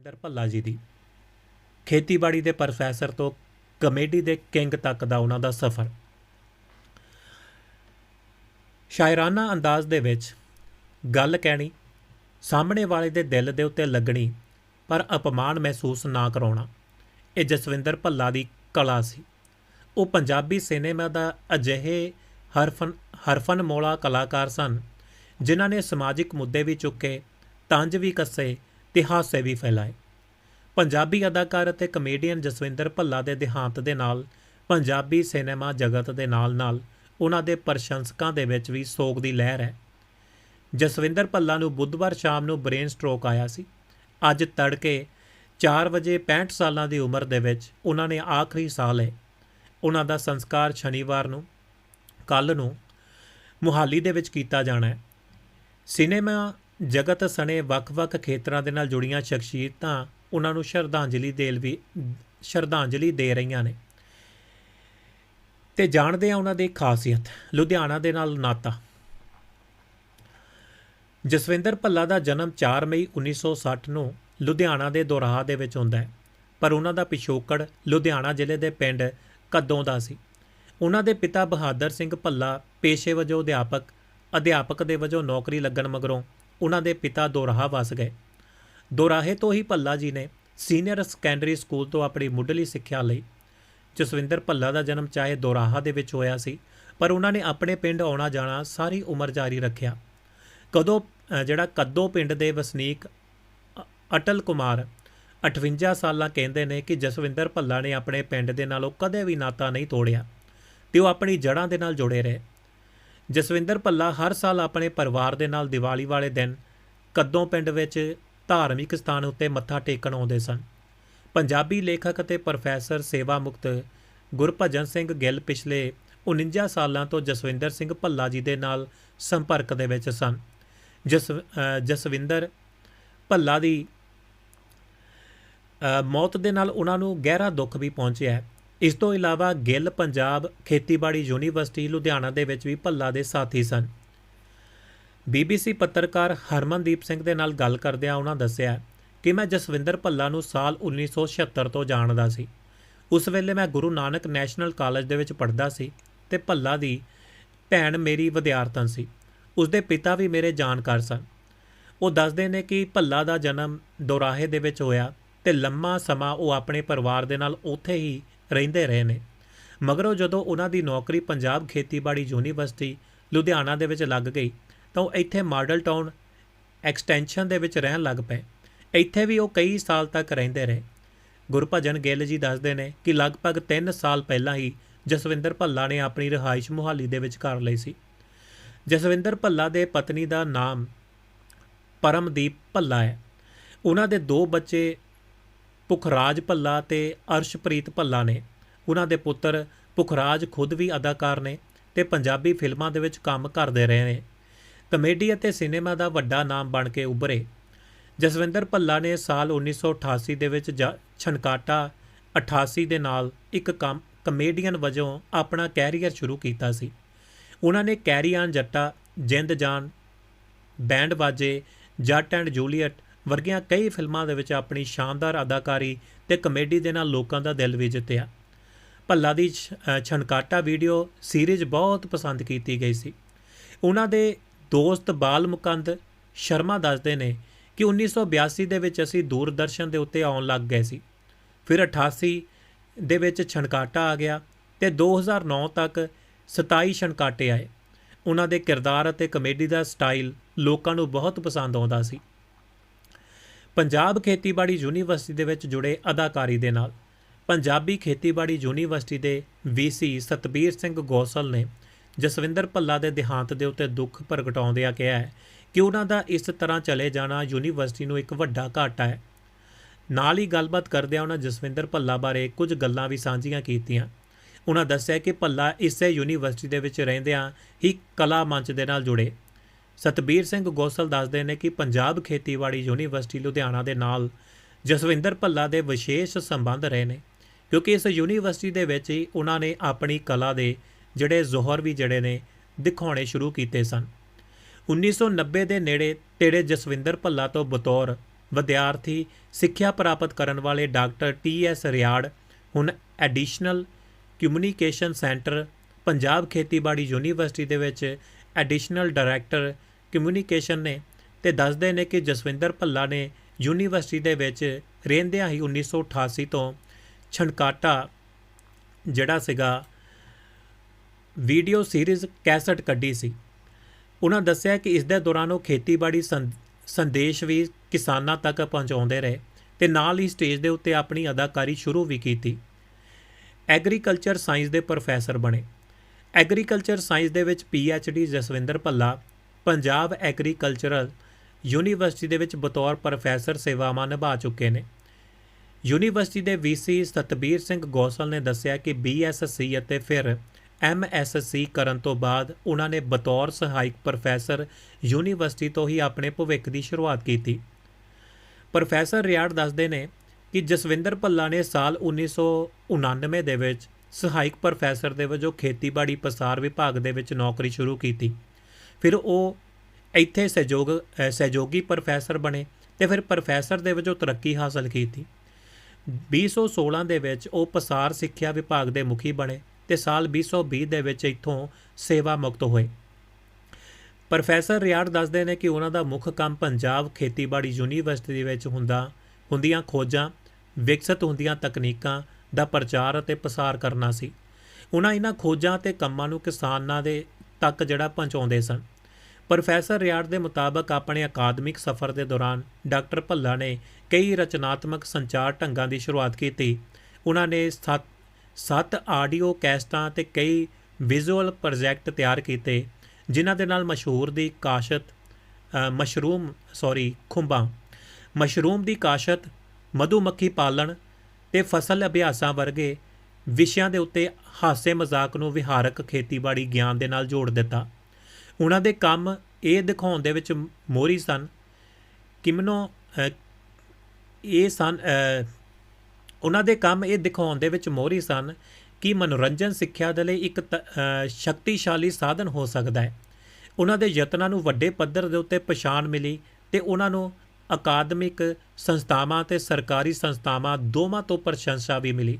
ਜਸਵਿੰਦਰ ਭੱਲਾ ਜੀ ਦੀ। ਖੇਤੀਬਾੜੀ ਦੇ ਪ੍ਰੋਫੈਸਰ ਤੋਂ ਕਮੇਡੀ ਦੇ ਕਿੰਗ ਤੱਕ ਦਾ ਉਹਨਾਂ ਦਾ ਸਫ਼ਰ। ਸ਼ਾਇਰਾਨਾ ਅੰਦਾਜ਼ ਦੇ ਵਿੱਚ ਗੱਲ ਕਹਿਣੀ, ਸਾਹਮਣੇ ਵਾਲੇ ਦੇ ਦਿਲ ਦੇ ਉੱਤੇ ਲੱਗਣੀ, ਪਰ ਅਪਮਾਨ ਮਹਿਸੂਸ ਨਾ ਕਰਾਉਣਾ, ਇਹ ਜਸਵਿੰਦਰ ਭੱਲਾ ਦੀ ਕਲਾ ਸੀ। ਉਹ ਪੰਜਾਬੀ ਸਿਨੇਮਾ ਦਾ ਅਜਿਹੇ ਹਰਫਨ ਹਰਫਨ ਮੋਲਾ ਕਲਾਕਾਰ ਸਨ, ਜਿਨ੍ਹਾਂ ਨੇ ਸਮਾਜਿਕ ਮੁੱਦੇ ਵੀ ਚੁੱਕੇ, ਤੰਜ ਵੀ ਕੱਸੇ ਤੇ ਹਾਸੇ ਵੀ ਫੈਲਾਏ। ਪੰਜਾਬੀ ਅਦਾਕਾਰ ਅਤੇ ਕਮੇਡੀਅਨ ਜਸਵਿੰਦਰ ਭੱਲਾ ਦੇ ਦੇਹਾਂਤ ਦੇ ਨਾਲ, ਪੰਜਾਬੀ ਸਿਨੇਮਾ ਜਗਤ ਦੇ ਨਾਲ-ਨਾਲ ਉਹਨਾਂ ਦੇ ਪ੍ਰਸ਼ੰਸਕਾਂ ਦੇ ਵਿੱਚ ਵੀ ਸੋਗ ਦੀ ਲਹਿਰ ਹੈ। ਜਸਵਿੰਦਰ ਭੱਲਾ ਨੂੰ ਬੁੱਧਵਾਰ ਸ਼ਾਮ ਨੂੰ ਬ੍ਰੇਨ ਸਟ੍ਰੋਕ ਆਇਆ ਸੀ। ਅੱਜ ਤੜਕੇ 4 ਵਜੇ 65 ਸਾਲਾਂ ਦੀ ਉਮਰ ਦੇ ਵਿੱਚ ਉਹਨਾਂ ਨੇ ਆਖਰੀ ਸਾਹ ਲਏ। ਉਹਨਾਂ ਦਾ ਸੰਸਕਾਰ ਸ਼ਨੀਵਾਰ ਨੂੰ ਕੱਲ ਨੂੰ ਮੁਹਾਲੀ ਦੇ ਵਿੱਚ ਕੀਤਾ ਜਾਣਾ ਹੈ। ਸਿਨੇਮਾ ਜਗਤ ਸਣੇ ਵੱਖ-ਵੱਖ ਖੇਤਰਾਂ ਦੇ ਨਾਲ ਜੁੜੀਆਂ ਸ਼ਖਸੀਅਤਾਂ ਉਹਨਾਂ ਨੂੰ ਸ਼ਰਧਾਂਜਲੀ ਦੇਲ ਵੀ, ਸ਼ਰਧਾਂਜਲੀ ਦੇ ਰਹੀਆਂ ਨੇ। ਤੇ ਜਾਣਦੇ ਆ ਉਹਨਾਂ ਦੀ ਖਾਸੀਅਤ, ਲੁਧਿਆਣਾ ਦੇ ਨਾਲ ਨਾਤਾ। ਜਸਵਿੰਦਰ ਭੱਲਾ ਦਾ ਜਨਮ 4 ਮਈ 1960 ਨੂੰ ਲੁਧਿਆਣਾ ਦੇ ਦੋਰਾਹਾ ਦੇ ਵਿੱਚ ਹੁੰਦਾ ਹੈ, ਪਰ ਉਹਨਾਂ ਦਾ ਪਿਛੋਕੜ ਲੁਧਿਆਣਾ ਜ਼ਿਲ੍ਹੇ ਦੇ ਪਿੰਡ ਕੱਦੋਂ ਦਾ ਸੀ। ਉਹਨਾਂ ਦੇ ਪਿਤਾ ਬਹਾਦਰ ਸਿੰਘ ਭੱਲਾ ਪੇਸ਼ੇ ਵਜੋਂ ਅਧਿਆਪਕ ਅਧਿਆਪਕ ਦੇ ਵਜੋਂ ਨੌਕਰੀ ਲੱਗਣ ਮਗਰੋਂ ਉਹਨਾਂ ਦੇ ਪਿਤਾ ਦੋਰਾਹਾ ਵਸ ਗਏ। ਦੋਰਾਹੇ ਤੋਂ ਹੀ ਭੱਲਾ ਜੀ ਨੇ ਸੀਨੀਅਰ ਸੈਕੰਡਰੀ ਸਕੂਲ ਤੋਂ ਆਪਣੀ ਮੁੱਢਲੀ ਸਿੱਖਿਆ ਲਈ। ਜਸਵਿੰਦਰ ਭੱਲਾ ਦਾ ਜਨਮ ਚਾਹੇ ਦੋਰਾਹਾ ਦੇ ਵਿੱਚ ਹੋਇਆ ਸੀ, ਪਰ ਉਹਨਾਂ ਨੇ ਆਪਣੇ ਪਿੰਡ ਆਉਣਾ ਜਾਣਾ ਸਾਰੀ ਉਮਰ ਜਾਰੀ ਰੱਖਿਆ। ਕਦੋਂ ਜਿਹੜਾ ਕੱਦੋ ਪਿੰਡ ਦੇ ਵਸਨੀਕ ਅਟਲ ਕੁਮਾਰ 58 ਸਾਲਾਂ ਕਹਿੰਦੇ ਨੇ ਕਿ ਜਸਵਿੰਦਰ ਭੱਲਾ ਨੇ ਆਪਣੇ ਪਿੰਡ ਦੇ ਨਾਲੋਂ ਕਦੇ ਵੀ ਨਾਤਾ ਨਹੀਂ ਤੋੜਿਆ। ਤੇ ਉਹ ਆਪਣੀ ਜੜ੍ਹਾਂ ਦੇ ਨਾਲ ਜੁੜੇ ਰਹੇ। ਜਸਵਿੰਦਰ ਭੱਲਾ ਹਰ ਸਾਲ ਆਪਣੇ ਪਰਿਵਾਰ ਦੇ ਨਾਲ ਦੀਵਾਲੀ ਵਾਲੇ ਦਿਨ ਕੱਦੋਂ ਪਿੰਡ ਵਿੱਚ ਧਾਰਮਿਕ ਸਥਾਨ ਉੱਤੇ ਮੱਥਾ ਟੇਕਣ ਆਉਂਦੇ ਸਨ। ਪੰਜਾਬੀ ਲੇਖਕ ਅਤੇ ਪ੍ਰੋਫੈਸਰ ਸੇਵਾ ਮੁਕਤ ਗੁਰਭਜਨ ਸਿੰਘ ਗਿੱਲ ਪਿਛਲੇ 49 ਸਾਲਾਂ ਤੋਂ ਜਸਵਿੰਦਰ ਸਿੰਘ ਭੱਲਾ ਜੀ ਦੇ ਨਾਲ ਸੰਪਰਕ ਦੇ ਵਿੱਚ ਸਨ। ਜਸ ਜਸਵਿੰਦਰ ਭੱਲਾ ਦੀ ਮੌਤ ਦੇ ਨਾਲ ਉਹਨਾਂ ਨੂੰ ਗਹਿਰਾ ਦੁੱਖ ਵੀ ਪਹੁੰਚਿਆ ਹੈ। ਇਸ ਤੋਂ ਇਲਾਵਾ ਗਿੱਲ ਪੰਜਾਬ ਖੇਤੀਬਾੜੀ ਯੂਨੀਵਰਸਿਟੀ ਲੁਧਿਆਣਾ ਦੇ ਵਿੱਚ ਵੀ ਭੱਲਾ ਦੇ ਸਾਥੀ ਸਨ। ਬੀਬੀਸੀ ਪੱਤਰਕਾਰ ਹਰਮਨਦੀਪ ਸਿੰਘ ਦੇ ਨਾਲ ਗੱਲ ਕਰਦਿਆਂ ਉਹਨਾਂ ਦੱਸਿਆ ਕਿ ਮੈਂ ਜਸਵਿੰਦਰ ਭੱਲਾ ਨੂੰ ਸਾਲ 1976 ਤੋਂ ਜਾਣਦਾ ਸੀ। ਉਸ ਵੇਲੇ ਮੈਂ ਗੁਰੂ ਨਾਨਕ ਨੈਸ਼ਨਲ ਕਾਲਜ ਦੇ ਵਿੱਚ ਪੜ੍ਹਦਾ ਸੀ ਤੇ ਭੱਲਾ ਦੀ ਭੈਣ ਮੇਰੀ ਵਿਦਿਆਰਥਣ ਸੀ। ਉਸ ਦੇ ਪਿਤਾ ਵੀ ਮੇਰੇ ਜਾਣਕਾਰ ਸਨ। ਉਹ ਦੱਸਦੇ ਨੇ ਕਿ ਭੱਲਾ ਦਾ ਜਨਮ ਦੋਰਾਹੇ ਦੇ ਵਿੱਚ ਹੋਇਆ ਤੇ ਲੰਮਾ ਸਮਾਂ ਉਹ ਆਪਣੇ ਪਰਿਵਾਰ ਦੇ ਨਾਲ ਉੱਥੇ ਹੀ ਰਹਿੰਦੇ ਰਹੇ ਨੇ। ਮਗਰੋਂ ਜਦੋਂ ਉਹਨਾਂ ਦੀ ਨੌਕਰੀ ਪੰਜਾਬ ਖੇਤੀਬਾੜੀ ਯੂਨੀਵਰਸਿਟੀ ਲੁਧਿਆਣਾ ਦੇ ਵਿੱਚ ਲੱਗ ਗਈ, ਤਾਂ ਉਹ ਇੱਥੇ ਮਾਡਲ ਟਾਊਨ ਐਕਸਟੈਂਸ਼ਨ ਦੇ ਵਿੱਚ ਰਹਿਣ ਲੱਗ ਪਏ। ਇੱਥੇ ਵੀ ਉਹ ਕਈ ਸਾਲ ਤੱਕ ਰਹਿੰਦੇ ਰਹੇ। ਗੁਰਭਜਨ ਗਿੱਲ ਜੀ ਦੱਸਦੇ ਨੇ ਕਿ ਲਗਭਗ 3 ਸਾਲ ਪਹਿਲਾਂ ਹੀ ਜਸਵਿੰਦਰ ਭੱਲਾ ਨੇ ਆਪਣੀ ਰਿਹਾਇਸ਼ ਮੁਹਾਲੀ ਦੇ ਵਿੱਚ ਕਰ ਲਈ ਸੀ। ਜਸਵਿੰਦਰ ਭੱਲਾ ਦੇ ਪਤਨੀ ਦਾ ਨਾਮ ਪਰਮਦੀਪ ਭੱਲਾ ਹੈ। ਉਹਨਾਂ ਦੇ ਦੋ ਬੱਚੇ ਪੁਖਰਾਜ ਭੱਲਾ ਤੇ ਅਰਸ਼ਪ੍ਰੀਤ ਭੱਲਾ ਨੇ। ਉਹਨਾਂ ਦੇ ਪੁੱਤਰ ਪੁਖਰਾਜ ਖੁਦ ਵੀ ਅਦਾਕਾਰ ਨੇ ਤੇ ਪੰਜਾਬੀ ਫਿਲਮਾਂ ਦੇ ਵਿੱਚ ਕੰਮ ਕਰਦੇ ਰਹੇ ਨੇ। ਕਮੇਡੀ ਅਤੇ ਸਿਨੇਮਾ ਦਾ ਵੱਡਾ ਨਾਮ ਬਣ ਕੇ ਉੱਭਰੇ। ਜਸਵਿੰਦਰ ਭੱਲਾ ਨੇ ਸਾਲ 1988 ਦੇ ਵਿੱਚ ਜ- ਛਣਕਾਟਾ 88 ਦੇ ਨਾਲ ਇੱਕ ਕੰਮ ਕਮੇਡੀਅਨ ਵਜੋਂ ਆਪਣਾ ਕੈਰੀਅਰ ਸ਼ੁਰੂ ਕੀਤਾ ਸੀ। ਉਹਨਾਂ ਨੇ ਕੈਰੀਆਨ ਜੱਟਾ, ਜਿੰਦ ਜਾਨ, ਬੈਂਡ ਬਾਜੇ ਜੱਟ ਐਂਡ ਜੂਲੀਅਟ ਵਰਗੀਆਂ ਕਈ ਫਿਲਮਾਂ ਦੇ ਵਿੱਚ ਆਪਣੀ ਸ਼ਾਨਦਾਰ ਅਦਾਕਾਰੀ ਤੇ ਕਮੇਡੀ ਦੇ ਨਾਲ ਲੋਕਾਂ ਦਾ ਦਿਲ ਵੀ ਜਿੱਤਿਆ। ਭੱਲਾ ਦੀ ਛ- ਛਣਕਾਟਾ ਵੀਡੀਓ ਸੀਰੀਜ਼ ਬਹੁਤ ਪਸੰਦ ਕੀਤੀ ਗਈ ਸੀ। ਉਹਨਾਂ ਦੇ ਦੋਸਤ ਬਾਲ ਮੁਕੰਦ ਸ਼ਰਮਾ ਦੱਸਦੇ ਨੇ ਕਿ 1982 ਦੇ ਵਿੱਚ ਅਸੀਂ ਦੂਰਦਰਸ਼ਨ ਦੇ ਉੱਤੇ ਆਉਣ ਲੱਗ ਗਏ ਸੀ। ਫਿਰ 88 ਦੇ ਵਿੱਚ ਛਣਕਾਟਾ ਆ ਗਿਆ ਤੇ 2009 ਤੱਕ 27 ਛਣਕਾਟੇ ਆਏ। ਉਹਨਾਂ ਦੇ ਕਿਰਦਾਰ ਅਤੇ ਕਮੇਡੀ ਦਾ ਸਟਾਈਲ ਲੋਕਾਂ ਨੂੰ ਬਹੁਤ ਪਸੰਦ ਆਉਂਦਾ ਸੀ। ਪੰਜਾਬ ਖੇਤੀਬਾੜੀ ਯੂਨੀਵਰਸਿਟੀ ਦੇ ਵਿੱਚ ਜੁੜੇ ਅਦਾਕਾਰੀ ਦੇ ਨਾਲ, ਪੰਜਾਬੀ ਖੇਤੀਬਾੜੀ ਯੂਨੀਵਰਸਿਟੀ ਦੇ ਵੀਸੀ ਸਤਬੀਰ ਸਿੰਘ ਗੋਸਲ ਨੇ ਜਸਵਿੰਦਰ ਭੱਲਾ ਦੇ ਦੇਹਾਂਤ ਦੇ ਉੱਤੇ ਦੁੱਖ ਪ੍ਰਗਟਾਉਂਦਿਆਂ ਕਿਹਾ ਹੈ ਕਿ ਉਹਨਾਂ ਦਾ ਇਸ ਤਰ੍ਹਾਂ ਚਲੇ ਜਾਣਾ ਯੂਨੀਵਰਸਿਟੀ ਨੂੰ ਇੱਕ ਵੱਡਾ ਘਾਟਾ ਹੈ। ਨਾਲ ਹੀ ਗੱਲਬਾਤ ਕਰਦਿਆਂ ਉਹਨਾਂ ਜਸਵਿੰਦਰ ਭੱਲਾ ਬਾਰੇ ਕੁਝ ਗੱਲਾਂ ਵੀ ਸਾਂਝੀਆਂ ਕੀਤੀਆਂ। ਉਹਨਾਂ ਦੱਸਿਆ ਕਿ ਭੱਲਾ ਇਸੇ ਯੂਨੀਵਰਸਿਟੀ ਦੇ ਵਿੱਚ ਰਹਿੰਦਿਆਂ ਹੀ ਕਲਾ ਮੰਚ ਦੇ ਨਾਲ ਜੁੜੇ। ਸਤਬੀਰ ਸਿੰਘ ਗੋਸਲ ਦੱਸਦੇ ਨੇ ਕਿ ਪੰਜਾਬ ਖੇਤੀਬਾੜੀ ਯੂਨੀਵਰਸਿਟੀ ਲੁਧਿਆਣਾ ਦੇ ਨਾਲ ਜਸਵਿੰਦਰ ਭੱਲਾ ਦੇ ਵਿਸ਼ੇਸ਼ ਸੰਬੰਧ ਰਹੇ ਨੇ, ਕਿਉਂਕਿ ਇਸ ਯੂਨੀਵਰਸਿਟੀ ਦੇ ਵਿੱਚ ਹੀ ਉਹਨਾਂ ਨੇ ਆਪਣੀ ਕਲਾ ਦੇ ਜਿਹੜੇ ਜ਼ੋਹਰ ਵੀ ਜਿਹੜੇ ਨੇ ਦਿਖਾਉਣੇ ਸ਼ੁਰੂ ਕੀਤੇ ਸਨ। 1990 ਦੇ ਨੇੜੇ ਤੇੜੇ ਜਸਵਿੰਦਰ ਭੱਲਾ ਤੋਂ ਬਤੌਰ ਵਿਦਿਆਰਥੀ ਸਿੱਖਿਆ ਪ੍ਰਾਪਤ ਕਰਨ ਵਾਲੇ ਡਾਕਟਰ ਟੀ ਐਸ ਰਿਆੜ ਹੁਣ ਐਡੀਸ਼ਨਲ ਕਮਿਊਨੀਕੇਸ਼ਨ ਸੈਂਟਰ, ਪੰਜਾਬ ਖੇਤੀਬਾੜੀ ਯੂਨੀਵਰਸਿਟੀ ਦੇ ਵਿੱਚ ਐਡੀਸ਼ਨਲ ਡਾਇਰੈਕਟਰ ਕਮਿਊਨੀਕੇਸ਼ਨ ਨੇ ਤੇ ਦੱਸਦੇ ਨੇ ਕਿ ਜਸਵਿੰਦਰ ਭੱਲਾ ਨੇ ਯੂਨੀਵਰਸਿਟੀ ਦੇ ਵਿੱਚ ਰਹਿੰਦਿਆਂ ਹੀ 1988 ਤੋਂ ਛਣਕਾਟਾ, ਜਿਹੜਾ ਸੀਗਾ ਵੀਡੀਓ ਸੀਰੀਜ਼ ਕੈਸਟ ਕੱਢੀ ਸੀ। ਉਹਨਾਂ ਦੱਸਿਆ ਕਿ ਇਸ ਦੇ ਦੌਰਾਨ ਉਹ ਖੇਤੀਬਾੜੀ ਸੰਦੇਸ਼ ਵੀ ਕਿਸਾਨਾਂ ਤੱਕ ਪਹੁੰਚਾਉਂਦੇ ਰਹੇ ਤੇ ਨਾਲ ਹੀ ਸਟੇਜ ਦੇ ਉੱਤੇ ਆਪਣੀ ਅਦਾਕਾਰੀ ਸ਼ੁਰੂ ਵੀ ਕੀਤੀ। ਐਗਰੀਕਲਚਰ ਸਾਇੰਸ ਦੇ ਪ੍ਰੋਫੈਸਰ ਬਣੇ। ਐਗਰੀਕਲਚਰ ਸਾਇੰਸ ਦੇ ਵਿੱਚ D Jaswinder Bhalla Punjab agricultural university ਦੇ ਵਿੱਚ ਬਤੌਰ ਪ੍ਰੋਫੈਸਰ ਸੇਵਾਵਾਂ ਨਿਭਾ ਚੁੱਕੇ ਨੇ। ਯੂਨੀਵਰਸਿਟੀ ਦੇ ਵੀਸੀ ਸਤਬੀਰ ਸਿੰਘ ਗੋਸਲ ਨੇ ਦੱਸਿਆ ਕਿ ਬੀਐਸਸੀ ਅਤੇ ਫਿਰ ਐਮਐਸਸੀ ਕਰਨ ਤੋਂ ਬਾਅਦ ਉਹਨਾਂ ਨੇ ਬਤੌਰ ਸਹਾਇਕ ਪ੍ਰੋਫੈਸਰ ਯੂਨੀਵਰਸਿਟੀ ਤੋਂ ਹੀ ਆਪਣੇ ਭਵਿੱਖ ਦੀ ਸ਼ੁਰੂਆਤ ਕੀਤੀ। ਪ੍ਰੋਫੈਸਰ ਰਿਆੜ ਦੱਸਦੇ ਨੇ ਕਿ ਜਸਵਿੰਦਰ ਭੱਲਾ ਨੇ ਸਾਲ 1999 ਦੇ ਵਿੱਚ ਸਹਾਇਕ ਪ੍ਰੋਫੈਸਰ ਦੇ ਵਜੋਂ ਖੇਤੀਬਾੜੀ ਪਸਾਰ ਵਿਭਾਗ ਦੇ ਵਿੱਚ ਨੌਕਰੀ ਸ਼ੁਰੂ ਕੀਤੀ। ਫਿਰ ਉਹ ਇੱਥੇ ਸਹਿਯੋਗ ਸਹਿਯੋਗੀ ਪ੍ਰੋਫੈਸਰ ਬਣੇ ਤੇ ਫਿਰ ਪ੍ਰੋਫੈਸਰ ਦੇ ਵਜੋਂ ਤਰੱਕੀ ਹਾਸਲ ਕੀਤੀ। 2016 ਦੇ ਵਿੱਚ ਉਹ ਪਸਾਰ ਸਿੱਖਿਆ ਵਿਭਾਗ ਦੇ ਮੁਖੀ ਬਣੇ ਤੇ ਸਾਲ 2020 ਦੇ ਵਿੱਚ ਇੱਥੋਂ ਸੇਵਾ ਮੁਕਤ ਹੋਏ। ਪ੍ਰੋਫੈਸਰ ਰਿਆੜ ਦੱਸਦੇ ਨੇ ਕਿ ਉਹਨਾਂ ਦਾ ਮੁੱਖ ਕੰਮ ਪੰਜਾਬ ਖੇਤੀਬਾੜੀ ਯੂਨੀਵਰਸਿਟੀ ਦੇ ਵਿੱਚ ਹੁੰਦਾ, ਹੁੰਦੀਆਂ ਖੋਜਾਂ, ਵਿਕਸਿਤ ਹੁੰਦੀਆਂ ਤਕਨੀਕਾਂ ਦਾ ਪ੍ਰਚਾਰ ਅਤੇ ਪ੍ਰਸਾਰ ਕਰਨਾ ਸੀ। ਉਹਨਾਂ ਇਹਨਾਂ ਖੋਜਾਂ ਤੇ ਕੰਮਾਂ ਨੂੰ ਕਿਸਾਨਾਂ ਦੇ ਤੱਕ ਜਿਹੜਾ ਪਹੁੰਚਾਉਂਦੇ ਸਨ। ਪ੍ਰੋਫੈਸਰ ਰਿਆੜ ਦੇ ਮੁਤਾਬਕ ਆਪਣੇ ਅਕਾਦਮਿਕ ਸਫ਼ਰ ਦੇ ਦੌਰਾਨ ਡਾਕਟਰ ਭੱਲਾ ਨੇ ਕਈ ਰਚਨਾਤਮਕ ਸੰਚਾਰ ਢੰਗਾਂ ਦੀ ਸ਼ੁਰੂਆਤ ਕੀਤੀ। ਉਹਨਾਂ ਨੇ ਸੱਤ ਸੱਤ ਆਡੀਓ ਕੈਸਟਾਂ ਤੇ ਕਈ ਵਿਜ਼ੂਅਲ ਪ੍ਰੋਜੈਕਟ ਤਿਆਰ ਕੀਤੇ, ਜਿਨ੍ਹਾਂ ਦੇ ਨਾਲ ਮਸ਼ਹੂਰ ਦੀ ਕਾਸ਼ਤ ਮਸ਼ਰੂਮ, ਸੌਰੀ, ਖੁੰਬਾਂ। ਮਸ਼ਰੂਮ ਦੀ ਕਾਸ਼ਤ, ਮਧੂਮੱਖੀ ਪਾਲਣ ਤੇ ਫਸਲ ਅਭਿਆਸਾਂ ਵਰਗੇ ਵਿਸ਼ਿਆਂ ਦੇ ਉੱਤੇ ਹਾਸੇ ਮਜ਼ਾਕ ਨੂੰ ਵਿਹਾਰਕ ਖੇਤੀਬਾੜੀ ਗਿਆਨ ਦੇ ਨਾਲ ਜੋੜ ਦਿੱਤਾ। ਉਹਨਾਂ ਦੇ ਕੰਮ ਇਹ ਦਿਖਾਉਣ ਦੇ ਵਿੱਚ ਮੋਹਰੀ ਸਨ, ਕਿਮਨੋ ਇਹ ਸਨ ਉਹਨਾਂ ਦੇ ਕੰਮ ਇਹ ਦਿਖਾਉਣ ਦੇ ਵਿੱਚ ਮੋਹਰੀ ਸਨ ਕਿ ਮਨੋਰੰਜਨ ਸਿੱਖਿਆ ਦੇ ਲਈ ਇੱਕ ਤ- ਸ਼ਕਤੀਸ਼ਾਲੀ ਸਾਧਨ ਹੋ ਸਕਦਾ ਹੈ। ਉਹਨਾਂ ਦੇ ਯਤਨਾਂ ਨੂੰ ਵੱਡੇ ਪੱਧਰ ਦੇ ਉੱਤੇ ਪਛਾਣ ਮਿਲੀ ਤੇ ਉਹਨਾਂ ਨੂੰ ਅਕਾਦਮਿਕ ਸੰਸਥਾਵਾਂ ਤੇ ਸਰਕਾਰੀ ਸੰਸਥਾਵਾਂ ਦੋਵਾਂ ਤੋਂ ਪ੍ਰਸ਼ੰਸਾ ਵੀ ਮਿਲੀ।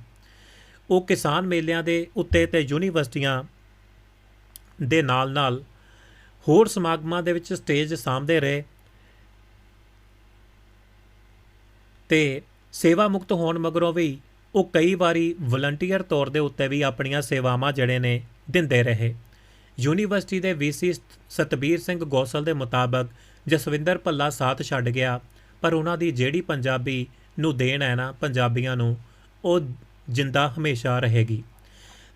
ਉਹ ਕਿਸਾਨ ਮੇਲਿਆਂ ਦੇ ਉੱਤੇ ਤੇ ਯੂਨੀਵਰਸਿਟੀਆਂ ਦੇ ਨਾਲ-ਨਾਲ ਹੋਰ ਸਮਾਗਮਾਂ ਦੇ ਵਿੱਚ ਸਟੇਜ ਸਾਂਭਦੇ ਰਹੇ ਤੇ ਸੇਵਾ ਮੁਕਤ ਹੋਣ ਮਗਰੋਂ ਵੀ ਉਹ ਕਈ ਵਾਰੀ ਵਲੰਟੀਅਰ ਤੌਰ ਦੇ ਉੱਤੇ ਵੀ ਆਪਣੀਆਂ ਸੇਵਾਵਾਂ ਜਿਹੜੇ ਨੇ ਦਿੰਦੇ ਰਹੇ। ਯੂਨੀਵਰਸਿਟੀ ਦੇ ਵੀਸੀ ਸਤਬੀਰ ਸਿੰਘ ਗੋਸਲ ਦੇ ਮੁਤਾਬਕ ਜਸਵਿੰਦਰ ਭੱਲਾ ਸਾਥ ਛੱਡ ਗਿਆ, ਪਰ ਉਹਨਾਂ ਦੀ ਜਿਹੜੀ ਪੰਜਾਬੀ ਨੂੰ ਦੇਣ ਹੈ ਨਾ, ਪੰਜਾਬੀਆਂ ਨੂੰ, ਉਹ ਜਿੰਦਾ ਹਮੇਸ਼ਾ ਰਹੇਗੀ।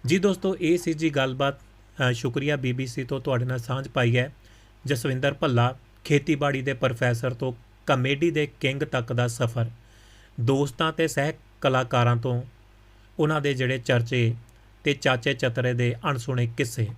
ਜੀ ਦੋਸਤੋ ਇਹ ਸੀ ਜੀ ਗੱਲਬਾਤ ਅ, ਸ਼ੁਕਰੀਆ ਬੀਬੀਸੀ ਤੋਂ ਤੁਹਾਡੇ ਨਾਲ ਸਾਂਝ ਪਾਈ ਹੈ। ਜਸਵਿੰਦਰ ਭੱਲਾ ਖੇਤੀਬਾੜੀ ਦੇ ਪ੍ਰੋਫੈਸਰ ਤੋਂ ਕਮੇਡੀ ਦੇ ਕਿੰਗ ਤੱਕ ਦਾ ਸਫ਼ਰ। ਦੋਸਤਾਂ ਤੇ ਸਹਿ ਕਲਾਕਾਰਾਂ ਤੋਂ ਉਹਨਾਂ ਦੇ ਜਿਹੜੇ ਚਰਚੇ ਤੇ ਚਾਚੇ ਚਤਰੇ ਦੇ ਅਣਸੁਣੇ ਕਿੱਸੇ।